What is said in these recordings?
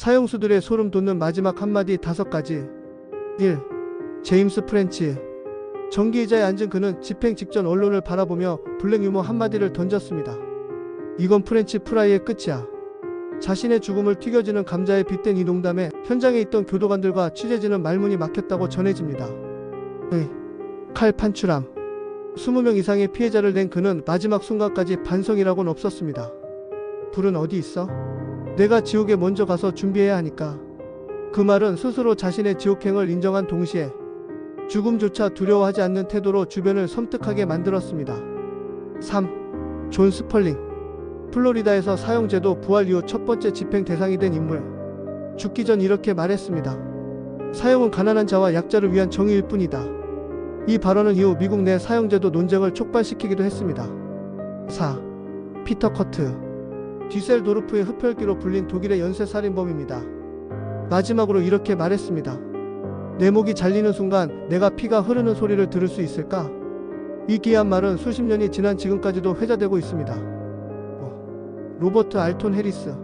사형수들의 소름 돋는 마지막 한마디 다섯 가지. 1. 제임스 프렌치. 전기의자에 앉은 그는 집행 직전 언론을 바라보며 블랙 유머 한마디를 던졌습니다. 이건 프렌치 프라이의 끝이야. 자신의 죽음을 튀겨지는 감자에 빗댄 이 농담에 현장에 있던 교도관들과 취재진은 말문이 막혔다고 전해집니다. 의, 칼 판출함. 20명 이상의 피해자를 낸 그는 마지막 순간까지 반성이라고는 없었습니다. 불은 어디 있어? 내가 지옥에 먼저 가서 준비해야 하니까. 그 말은 스스로 자신의 지옥행을 인정한 동시에 죽음조차 두려워하지 않는 태도로 주변을 섬뜩하게 만들었습니다. 3. 존 스펄링. 플로리다에서 사형제도 부활 이후 첫 번째 집행 대상이 된 인물. 죽기 전 이렇게 말했습니다. 사형은 가난한 자와 약자를 위한 정의일 뿐이다. 이 발언은 이후 미국 내 사형제도 논쟁을 촉발시키기도 했습니다. 4. 피터 커트. 뒤셀도르프의 흡혈귀로 불린 독일의 연쇄살인범입니다. 마지막으로 이렇게 말했습니다. 내 목이 잘리는 순간 내가 피가 흐르는 소리를 들을 수 있을까? 이 귀한 말은 수십 년이 지난 지금까지도 회자되고 있습니다. 어, 로버트 알톤 해리스.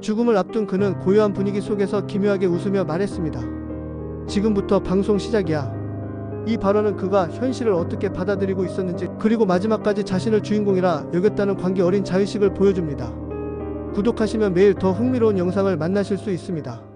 죽음을 앞둔 그는 고요한 분위기 속에서 기묘하게 웃으며 말했습니다. 지금부터 방송 시작이야. 이 발언은 그가 현실을 어떻게 받아들이고 있었는지 그리고 마지막까지 자신을 주인공이라 여겼다는 관계 어린 자의식을 보여줍니다. 구독하시면 매일 더 흥미로운 영상을 만나실 수 있습니다.